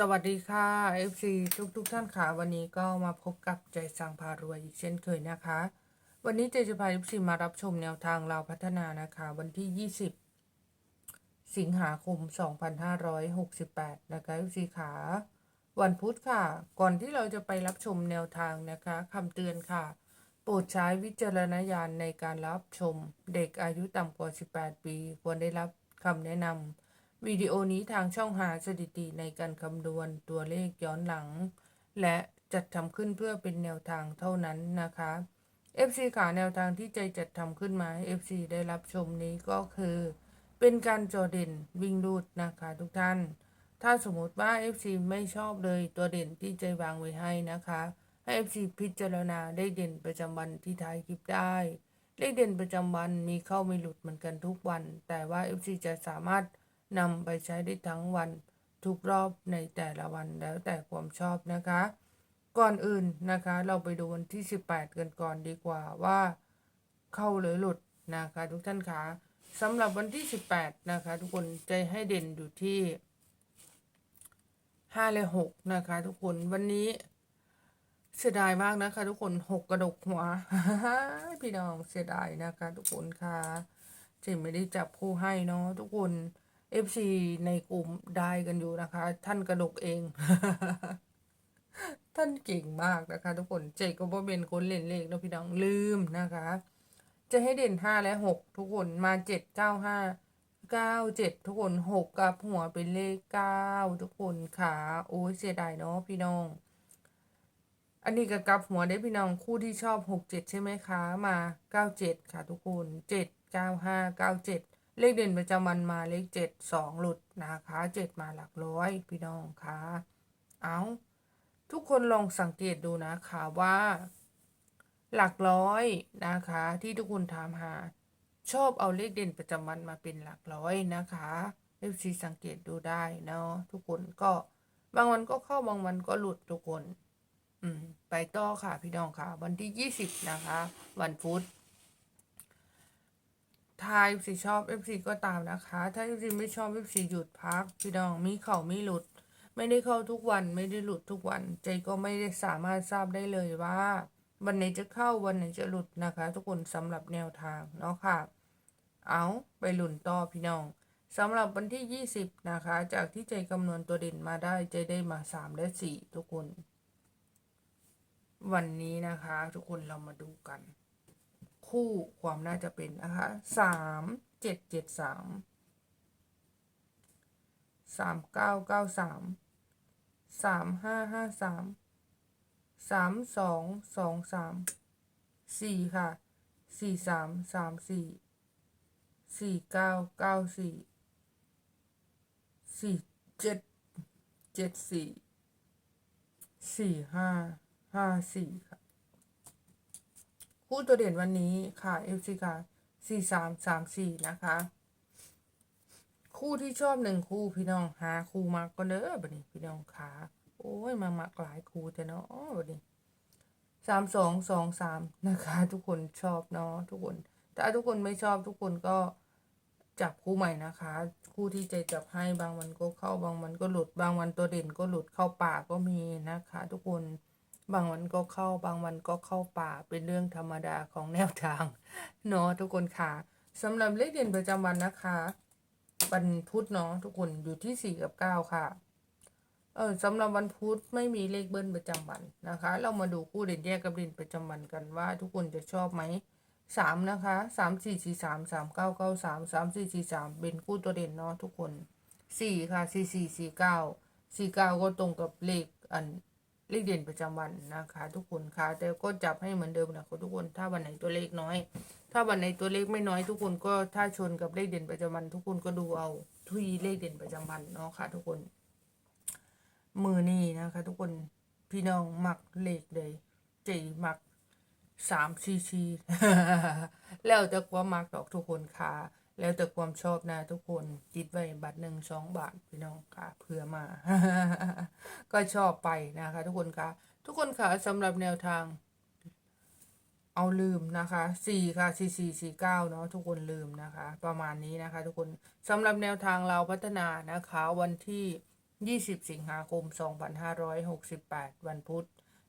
สวัสดีค่ะ FC ทุกทุกท่านค่ะวันนี้ก็มาพบกับใจสังพารวยอีกเช่นเคยนะคะ วันนี้เจจะพา FC มารับชมแนวทางเราพัฒนานะคะ วันที่ 20 สิงหาคม 2568 นะคะ FC ขาวันพุธค่ะ ก่อนที่เราจะไปรับชมแนวทางนะคะคำเตือนค่ะ โปรดใช้วิจารณญาณในการรับชมเด็กอายุต่ำกว่า 18 ปี ควรได้รับคำแนะนำ วิดีโอนี้ทางช่องหาสถิติในการคำนวณตัวเลขย้อนหลัง และจัดทำขึ้นเพื่อเป็นแนวทางเท่านั้นนะคะ FC ขาแนวทางที่ใจจัดทำขึ้นมาให้ FC ได้รับชมนี้ก็คือ เป็นการจอเด่นวิ่งรูดนะคะทุกท่าน ถ้าสมมติว่า FC ไม่ชอบเลยตัวเด่นที่ใจวางไว้ให้นะคะ ให้ FC พิจารณาได้เด่นประจำวันที่ท้ายคลิปได้เลขเด่นประจำวันมีเข้าไม่หลุดเหมือนกันทุกวัน แต่ว่า FC จะสามารถ นำไปใช้ได้ทั้งวันทุกรอบในแต่ละวันแล้วแต่ความชอบนะคะ ก่อนอื่นนะคะ เราไปดูวันที่ 18 กันก่อนดีกว่าว่า เข้าหรือหลุดนะคะ ทุกท่านคะสำหรับวันที่ 18 นะคะ ทุกคนใจให้เด่นอยู่ที่5และ6นะคะ ทุกคนวันนี้เสียดายมากนะคะ ทุกคนหกกระดกหัวพี่น้องเสียดายนะคะ ทุกคนค่ะเจไม่ได้จับคู่ให้เนาะทุกคน FC ในกลุ่มได้กันอยู่นะคะ ท่านกระดกเอง ท่านเก่งมากนะคะ ทุกคนเจก็บ่เป็นคนเล่นเลขนะพี่น้องลืมนะคะ จะให้เด่นห้าและหกทุกคนมาเจ็ดเก้าห้าเก้าเจ็ดทุกคนหกกับหัวเป็นเลขเก้าทุกคนขาโอ้ยเสียดายเนาะพี่น้อง อันนี้กับกับหัวได้พี่น้องคู่ที่ชอบหกเจ็ดใช่ไหมคะมาเก้าเจ็ดค่ะทุกคนเจ็ดเก้าห้าเก้าเจ็ด เลขเด่นประจำวันมาเลขเจ็ดสองหลุดนะคะเจ็ดมาหลักร้อยพี่น้องคะเอาทุกคนลองสังเกตดูนะคะว่า หลักร้อยนะคะ ที่ทุกคนถามหา ชอบเอาเลขเด่นประจำวันมาเป็นหลักร้อยนะคะเอฟซีสังเกตดูได้เนาะทุกคนก็บางวันก็เข้าบางวันก็หลุดทุกคน อืม ไปต่อค่ะพี่น้องค่ะ วันที่ยี่สิบนะคะ วันพุธ ถ้า FC ชอบ FC ก็ตามนะคะ ถ้า FC ไม่ชอบ FC หยุดพัก พี่น้องมีเข่าไม่หลุด ไม่ได้เข้าทุกวันไม่ได้หลุดทุกวัน ใจก็ไม่ได้สามารถทราบได้เลยว่า วันไหนจะเข้าวันไหนจะหลุดนะคะ ทุกคนสำหรับแนวทางเนาะค่ะ เอาไปหลุนต่อพี่น้องสำหรับวันที่ 20 นะคะ จากที่ใจคำนวณตัวเด่นมาได้ใจได้มา 3 และ 4 ทุกคน วันนี้นะคะ ทุกคนเรามาดูกัน คู่ความน่าจะเป็นนะคะสามเจ็ดเจ็ดสามสามเก้าเก้าสามสามห้าห้าสามสามสองสองสามสี่ค่ะสี่สามสามสี่สี่เก้าเก้าสี่สี่เจ็ดเจ็ดสี่สี่ห้าห้าสี่ค่ะ คู่ตัวเด่นวันนี้ค่ะ FC ค่ะสี่สามสามสี่นะคะ คู่ที่ชอบหนึ่งคู่พี่น้องหาคู่มากก็เด้อบัดนี้พี่น้องขาโอ้ยมามักหลายคู่แต่เนาะบัดนี้สามสองสองสามนะคะ ทุกคนชอบเนาะทุกคน แต่ถ้าทุกคนไม่ชอบทุกคนก็จับคู่ใหม่นะคะ คู่ที่ใจจับให้บางวันก็เข้าบางวันก็หลุด บางวันตัวเด่นก็หลุดเข้าป่าก็มีนะคะ ทุกคน บางวันก็เข้าบางวันก็เข้าป่าเป็นเรื่องธรรมดาของแนวทางเนาะทุกคนค่ะสำหรับเลขเด่นประจำวันนะคะวันพุธเนาะทุกคนอยู่ที่สี่กับเก้าค่ะ เออสำหรับวันพุธไม่มีเลขเบิ้ลประจำวันนะคะ เรามาดูคู่เด่นแยกกับเด่นประจำวันกันว่าทุกคนจะชอบไหมสามนะคะสามสี่สี่สามสามเก้าเก้าสามสามสี่สี่สามเป็นคู่ตัวเด่นเนาะทุกคนสี่ค่ะสี่สี่สี่เก้าสี่เก้าก็ตรงกับเลขอัน เลขเด่นประจำวันนะคะ ทุกคนค่ะแต่ก็จับให้เหมือนเดิมนะคะทุกคนถ้าวันไหนตัวเลขน้อย ถ้าวันไหนตัวเลขไม่น้อย ทุกคนก็ถ้าชนกับเลขเด่นประจำวัน ทุกคนก็ดูเอาทุยเลขเด่นประจำวันเนาะค่ะ ทุกคน มือนี่นะคะ ทุกคนพี่น้องมักเลขเลยเจมักสามซีซีแล้วแต่ความมักดอกทุกคนค่ะ แล้วแต่ความชอบนะทุกคนติดไว้บัตรหนึ่งสองบาทพี่น้องค่ะเพื่อมา ก็ชอบไปนะคะ ทุกคนค่ะ ทุกคนค่ะสำหรับแนวทาง เอาลืมนะคะสี่ค่ะสี่สี่สี่เก้าเนาะทุกคนลืมนะคะ ประมาณนี้นะคะ ทุกคนสำหรับแนวทางเราพัฒนานะคะ วันที่20สิบสิงหาคม2568วันพุธ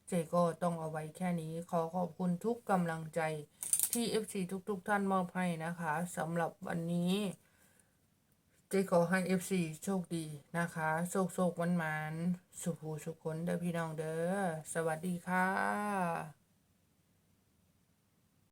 เจก็ต้องเอาไว้แค่นี้ขอขอบคุณทุกกำลังใจ ที่ FC ทุกๆทท่านมอบให้นะคะสำหรับวันนี้ เจขอให้ FC โชคดีนะคะ โชคโชควันมันสุขูสุขคนเด้อพี่น้องเด้อสวัสดีค่ะ